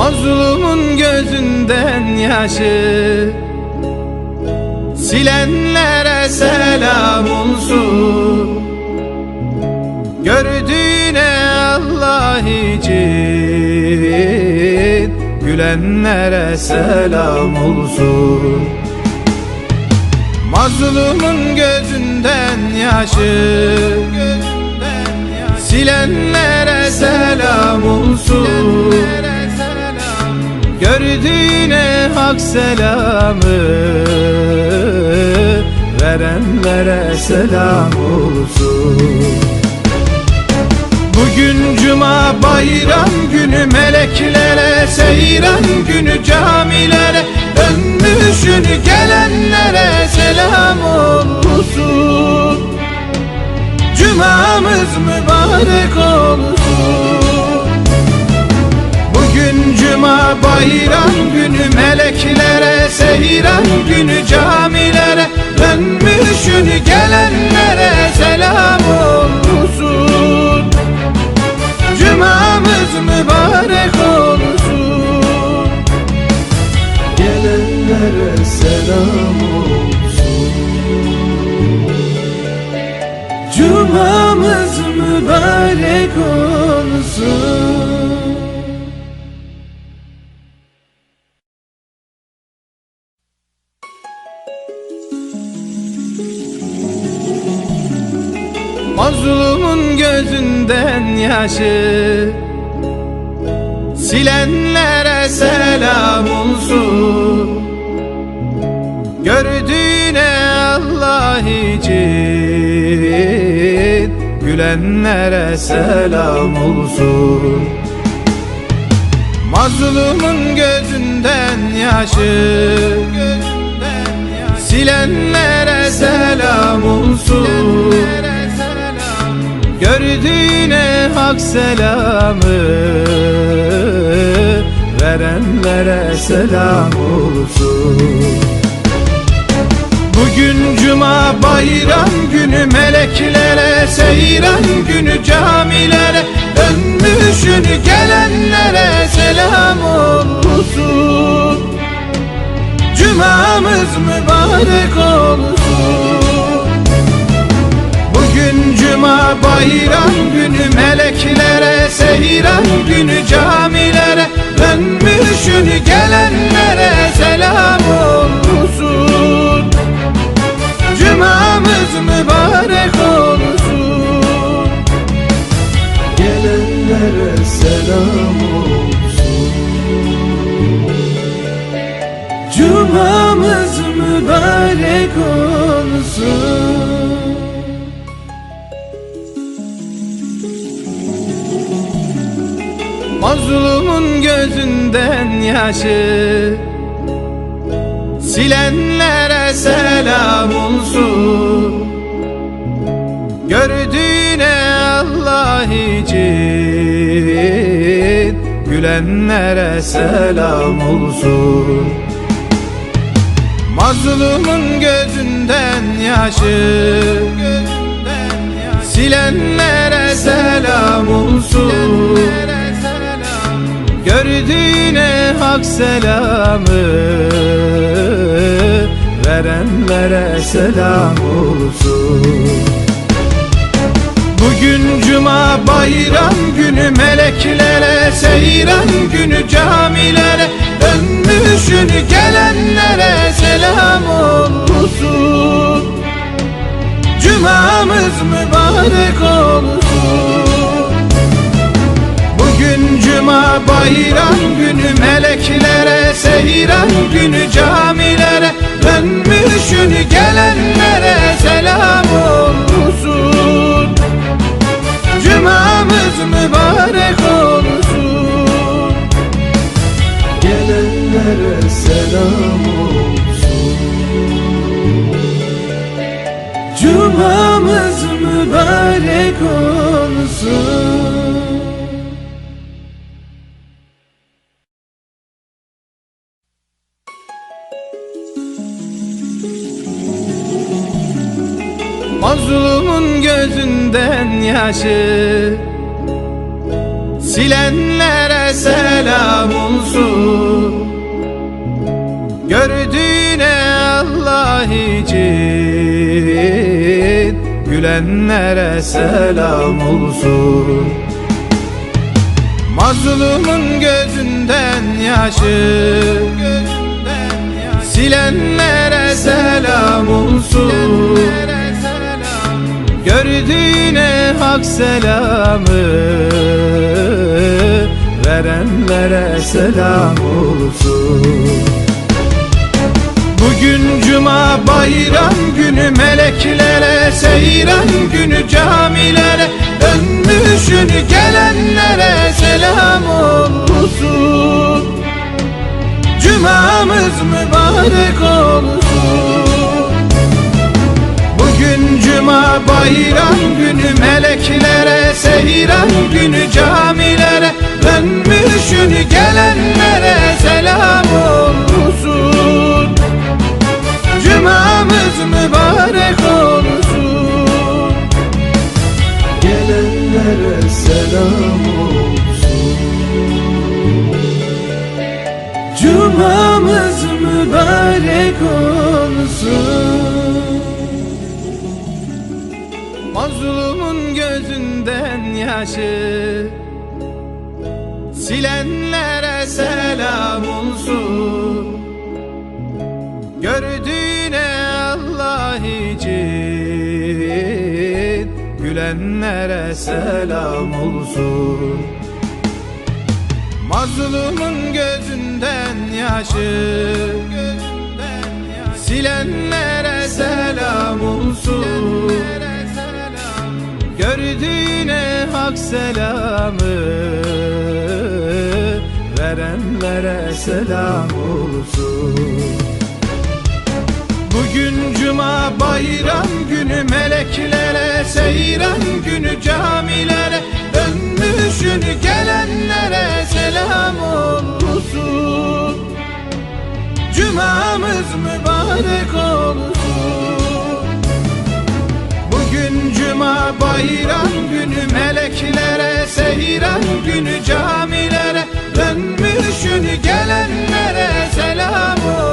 Mazlumun gözünden yaşı Silenlere selam olsun. Gördüğüne Allah için Gülenlere selam olsun. Mazlumun gözünden yaşı Silenlere selam olsun Gördüğüne hak selamı Verenlere selam olsun. Bugün cuma bayram günü meleklere Seyran günü camilere Dönmüşün gelenlere selam olsun. Cumamız mübarek olsun cuma bayram günü meleklere Seyran günü camilere Dönmüşün gelenlere selam olsun. Cumamız mübarek olsun. Gelenlere selam olsun. Cumamız mübarek olsun gözünden yaşı Silenlere selam olsun. Gördüğüne Allah için Gülenlere selam olsun. Mazlumun gözünden yaşı. Silenlere selam olsun Gördüğüne hak selamı Verenlere selam olsun. Bugün cuma bayram günü meleklere Seyran günü camilere Dönmüşün gelenlere selam olsun. Cumamız mübarek olsun bayram günü meleklere Seyran günü camilere Dönmüşün gelenlere selam olsun. Cumamız mübarek olsun. Gelenlere selam olsun. Cumamız mübarek olsun Mazlumun gözünden yaşı Silenlere selam olsun. Gördüğüne Allah için Gülenlere selam olsun. Mazlumun gözünden yaşı Silenlere selam olsun Gördüğüne hak selamı Verenlere selam olsun. Bugün cuma bayram günü meleklere Seyran günü camilere Dönmüşün gelenlere selam olsun. Cumamız mübarek olsun cuma bayram günü meleklere Seyran günü camilere Dönmüşün gelenlere selam olsun. Cumamız mübarek olsun. Gelenlere selam olsun. Cumamız mübarek olsun Mazlumun gözünden yaşı Silenlere selam olsun. Gördüğüne Allah için Gülenlere selam olsun. Mazlumun gözünden yaşı Silenlere selam olsun Gördüğüne hak selamı Verenlere selam olsun. Bugün cuma bayram günü meleklere Seyran günü camilere Dönmüşün gelenlere selam olsun. Cumamız mübarek olsun bayram günü meleklere Seyran günü camilere Dönmüşün gelenlere selam Mazlumun gözünden yaşı Silenlere selam olsun. Gördüğüne Allah için Gülenlere selam olsun. Mazlumun gözünden yaşı Silenlere hak selamı Verenlere selam olsun. Bugün cuma bayram günü meleklere Seyran günü camilere Dönmüşün gelenlere selam olsun. Cumamız mübarek olsun Cuma bayram günü meleklere Seyran günü camilere Dönmüşün gelenlere selam olsun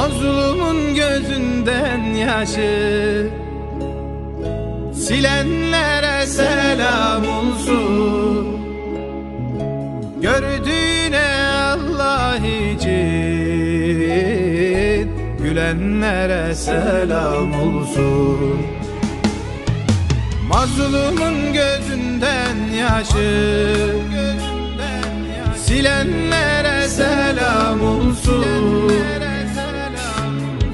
Mazlumun gözünden yaşı Silenlere selam olsun. Gördüğüne Allah için Gülenlere selam olsun. Mazlumun gözünden yaşı Silenlere selam olsun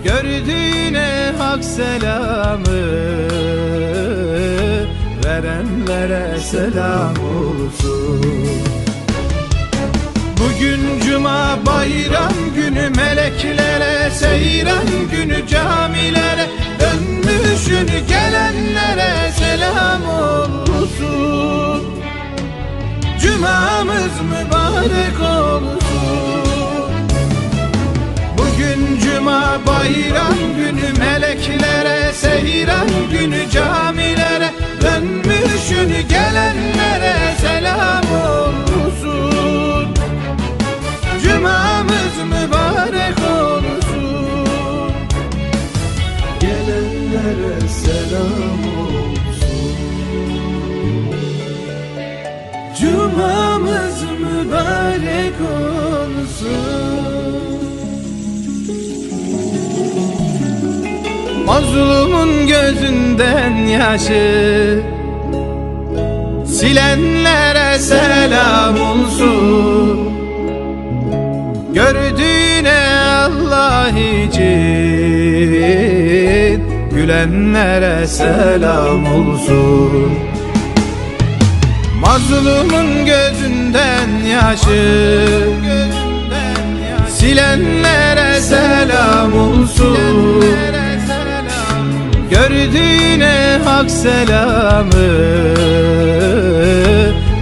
Gördüğüne hak selamı Verenlere selam olsun. Bugün cuma bayram günü meleklere Seyran günü camilere Dönmüşün gelenlere selam olsun. Cumamız mübarek olsun bayram günü meleklere Seyran günü camilere Dönmüşün gelenlere selam olsun. Cumamız mübarek olsun. Gelenlere selam olsun. Cumamız mübarek olsun Mazlumun gözünden yaşı Silenlere selam olsun. Gördüğüne Allah için Gülenlere selam olsun. Mazlumun gözünden yaşı Silenlere selam olsun Gördüğüne hak selamı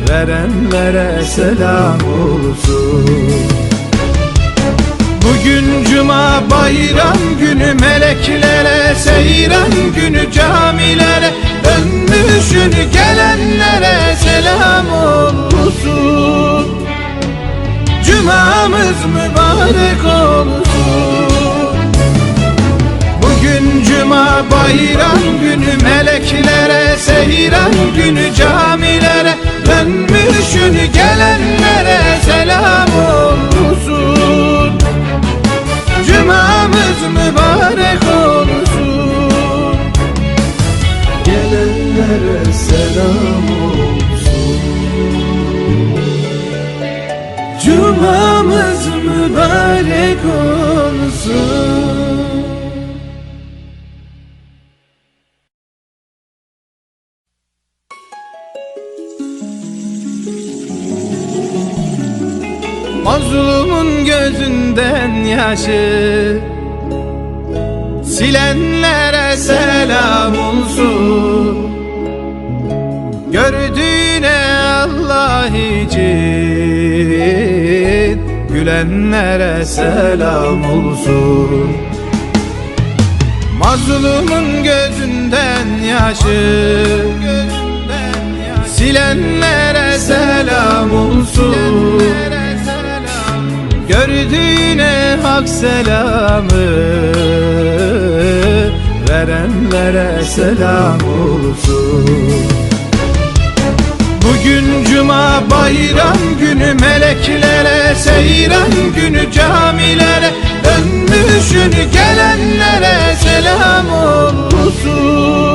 Verenlere selam olsun. Bugün cuma bayram günü meleklere seyran günü camilere dönmüşün gelenlere selam olsun. Cumamız mübarek olsun cuma bayram günü meleklere seyran günü camilere dönmüşün gelenlere selam olsun. Cumamız mübarek olsun. Gelenlere selam olsun. Cumamız mübarek olsun yaşı Silenlere selam olsun. Gördüğüne Allah için Gülenlere selam olsun. Mazlumun gözünden yaşı. Silenlere selam olsun Gördüğüne hak selamı Verenlere selam olsun. Bugün cuma bayram günü Meleklere seyran günü Camilere dönmüşünü gelenlere selam olsun.